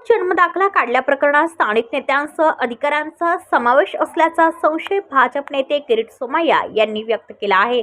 अनधिकृत जन्मदाखला काढल्याप्रकरणात स्थानिक नेत्यांसह अधिकाऱ्यांचा समावेश असल्याचा संशय भाजप नेते किरीट सोमय्या यांनी व्यक्त केला आहे.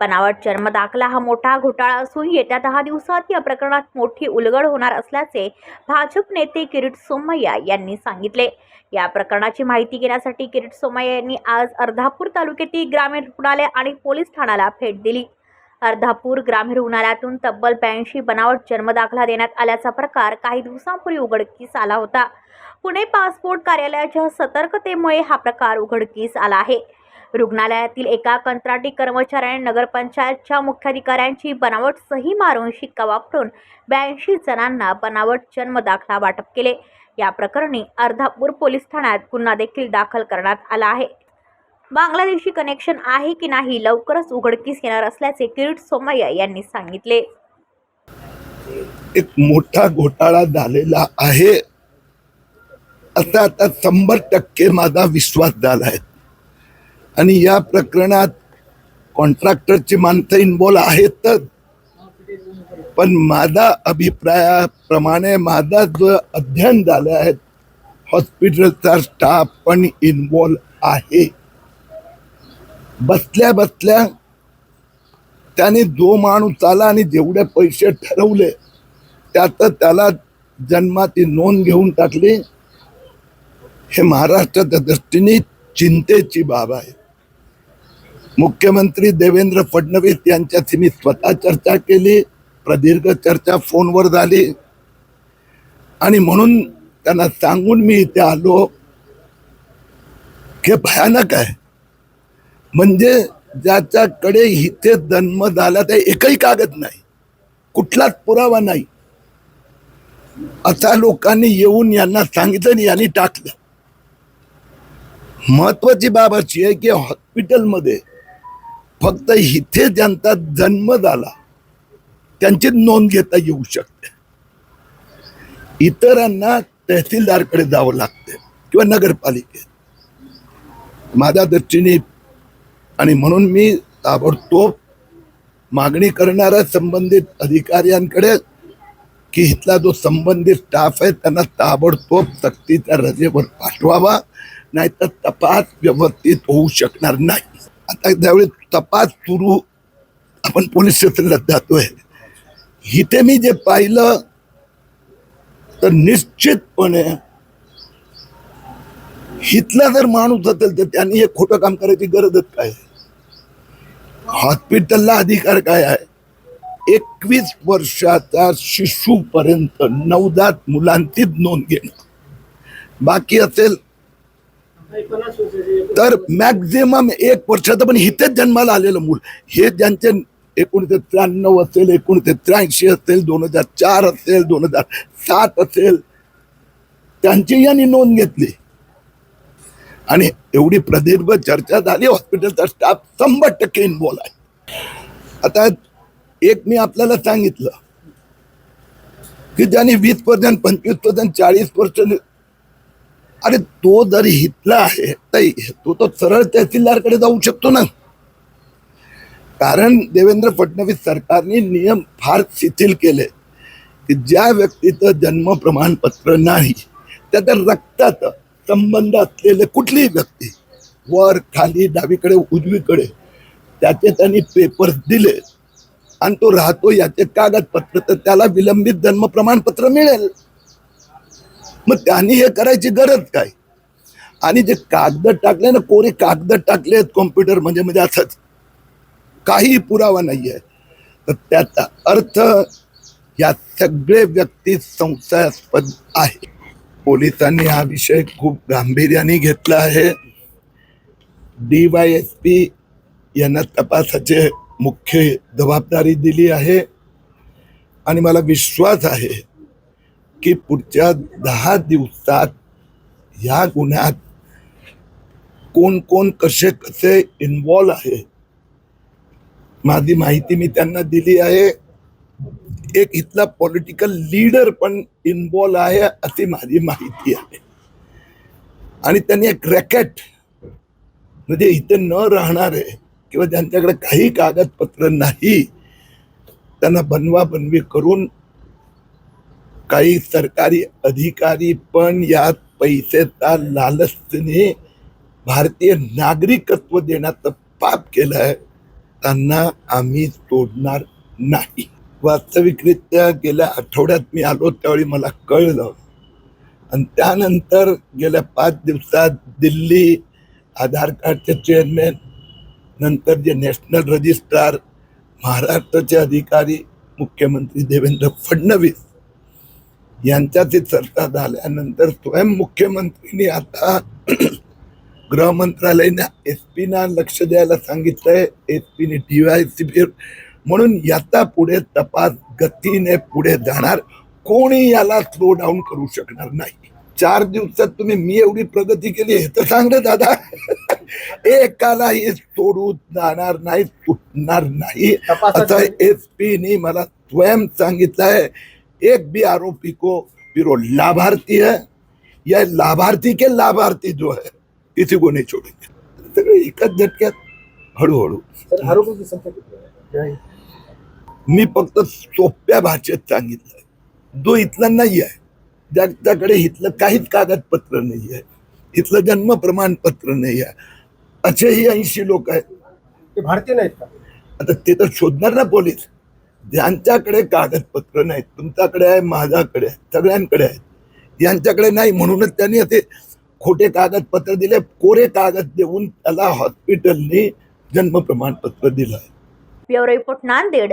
बनावट जन्मदाखला हा मोठा घोटाळा असून येत्या दहा दिवसात या प्रकरणात मोठी उलगड होणार असल्याचे भाजप नेते किरीट सोमय्या यांनी सांगितले. या प्रकरणाची माहिती घेण्यासाठी किरीट सोमय्या यांनी आज अर्धापूर तालुक्यातील ग्रामीण रुग्णालय आणि पोलीस ठाण्याला भेट दिली. अर्धापूर ग्रामीण रुग्णालयातून तब्बल ब्याऐंशी बनावट जन्मदाखला देण्यात आल्याचा प्रकार काही दिवसांपूर्वी उघडकीस आला होता. पुणे पासपोर्ट कार्यालयाच्या सतर्कतेमुळे हा प्रकार उघडकीस आला आहे. रुग्णालयातील एका कंत्राटी कर्मचाऱ्याने नगरपंचायतच्या मुख्याधिकाऱ्यांची बनावट सही मारून शिक्का वापरून ब्याऐंशी जणांना बनावट जन्मदाखला वाटप केले. या प्रकरणी अर्धापूर पोलीस ठाण्यात गुन्हा देखील दाखल करण्यात आला आहे. बांगलादेशी कनेक्शन आहे की नाही लवकरच उघडकीस येणार असल्याचे किरीट सोमय्या यांनी सांगितले. एक मोठा घोटाळा झालेला आहे. असा आता शंभर टक्के माझा विश्वास झाला आहे. आणि या प्रकरणात कॉन्ट्रॅक्टरची माणसं इन्वॉल्व आहेतच पण माझा अभिप्रायाप्रमाणे माझा जो अध्ययन झालं आहे हॉस्पिटलचा स्टाफ पण इन्वॉल्व आहे. बसल्या बसल्या त्याने जो माणूस आला आणि जेवढे पैसे ठरवले त्यात त्याला जन्माची नोंद घेऊन टाकली. हे महाराष्ट्राच्या दृष्टीने चिंतेची बाब आहे. मुख्यमंत्री देवेंद्र फडणवीस यांच्याशी मी स्वतः चर्चा केली प्रदीर्घ चर्चा फोनवर झाली. आणि म्हणून त्यांना सांगून मी इथे आलो. हे भयानक आहे. म्हणजे ज्याच्याकडे इथे जन्म झाला ते एकही कागद नाही. कुठलाच पुरावा नाही. असा लोकांनी येऊन यांना सांगितलं आणि यांनी टाकलं. महत्वाची बाब अशी आहे की हॉस्पिटलमध्ये फक्त इथे ज्यांचा जन्म झाला त्यांची नोंद घेता येऊ शकते. इतरांना तहसीलदारकडे जावं लागते किंवा नगरपालिकेत. माझ्या दृष्टीने आणि म्हणून मी ताबडतोब मागणी करणाऱ्या संबंधित अधिकाऱ्यांकडे की इथला जो संबंधित स्टाफ आहे त्यांना ताबडतोब सक्तीच्या रजेवर पाठवावा नाहीतर तपास व्यवस्थित होऊ शकणार नाही. आता ज्यावेळी तपास सुरू आपण पोलीस स्टेशनला जातोय. इथे मी जे पाहिलं तर निश्चितपणे इथला जर माणूस असेल तर त्यांनी हे खोटं काम करायची गरजच काय हॉस्पिटलला अधिकार काय आहे? एकवीस वर्षाचा शिशूपर्यंत नवजात मुलांचीच नोंद घेणं. बाकी असेल तर मॅक्झिमम एक वर्षाचं पण इथेच जन्माला आलेलं मूल. हे ज्यांचे एकोणीसशे त्र्याण्णव असेल एकोणीसशे त्र्याऐंशी असेल दोन हजार चार असेल दोन हजार सात असेल त्यांची यांनी नोंद घेतली. आणि एवढी प्रदीर्घ चर्चा झाली हॉस्पिटलचा स्टाफ शंभर टक्के इन्वॉल्व आहे. आता एक मी आपल्याला सांगितलं की ज्यांनी वीस पर्सेंट पंचवीस पर्सेंट चाळीस पर्सेंट अरे तो जर हितला आहे तर तो तो सरळ तहसीलदारकडे जाऊ शकतो ना. कारण देवेंद्र फडणवीस सरकारने नियम फार शिथिल केले की ज्या व्यक्तीचं जन्म प्रमाणपत्र नाही त्याचं रक्तात. संबंध असलेले कुठलीही व्यक्ती वर खाली डावीकडे उजवीकडे त्याचे त्यांनी पेपर्स दिले. आणि तो राहतो याचे कागदपत्र तर त्याला विलंबित जन्म प्रमाणपत्र मिळेल. मग त्यांनी हे करायची गरज काय? आणि जे कागद टाकले ना कोरे कागद टाकले आहेत कॉम्प्युटर म्हणजे म्हणजे असंच. काही पुरावा नाही आहे तर त्याचा अर्थ या सगळे व्यक्ती संशयास्पद आहे पोलिसांनी हा विषय खूप गांभीर्याने घेतला आहे. डी वाय एस पी यांना तपासाचे मुख्य जबाबदारी दिली आहे. आणि मला विश्वास आहे की पुढच्या दहा दिवसात ह्या गुन्ह्यात कोण कोण कसे कसे इन्वॉल्व आहे माझी माहिती मी त्यांना दिली आहे. एक इथला पॉलिटिकल लीडर पण इन्वॉल्व आहे अशी माझी माहिती आहे. आणि त्यांनी एक रॅकेट म्हणजे इथे न राहणारे किंवा ज्यांच्याकडे काही कागदपत्र नाही त्यांना बनवा बनवी करून काही सरकारी अधिकारी पण यात पैशाचा लालचने भारतीय नागरिकत्व देण्याचं पाप केलं आहे त्यांना आम्ही सोडणार नाही. वास्तविकरित्या गेल्या आठवड्यात मी आलो त्यावेळी मला कळलं. आणि त्यानंतर गेल्या पाच दिवसात दिल्ली आधार कार्डचे चेअरमॅन नंतर जे नॅशनल रजिस्ट्रार महाराष्ट्राचे अधिकारी मुख्यमंत्री देवेंद्र फडणवीस यांच्याची चर्चा झाल्यानंतर स्वयं मुख्यमंत्रीने आता गृह मंत्रालयाने एस पीना लक्ष द्यायला सांगितलंय. एस पीने डी वाय डीवायसी म्हणून याचा पुढे तपास गतीने पुढे जाणार. कोणी याला स्लो डाऊन करू शकणार नाही. चार दिवसात तुम्ही मी एवढी प्रगती केली हे तर सांग दादा. एकालाही सोडून जाणार नाही सुटणार नाही. असं एस पीने मला स्वयं सांगितलंय एक भी आरोपी को फिर वो लाभार्थी है. या लाभार्थी के लाभार्थी जो है किसी को नहीं छोड़ेंगे. सगळे एकाच झटक्यात हळूहळू. तर मी फक्त सोप्या भाषेत सांगितलं. जो इथला नाही आहे ज्याच्याकडे इथलं काहीच कागदपत्र नाही आहे इथलं जन्म प्रमाणपत्र नाही आहे असेही ऐंशी लोक आहेत. ते भारतीय नाहीत का? आता ते तर शोधणार ना पोलीस. ज्यांच्याकडे कागदपत्र नाहीत तुमच्याकडे आहे माझ्याकडे आहे सगळ्यांकडे आहेत. यांच्याकडे नाही म्हणूनच त्यांनी असे खोटे कागदपत्र दिले कोरे कागद देऊन त्याला हॉस्पिटलने जन्म प्रमाणपत्र दिलं आहे ब्युरो रिपोर्ट नांदेड.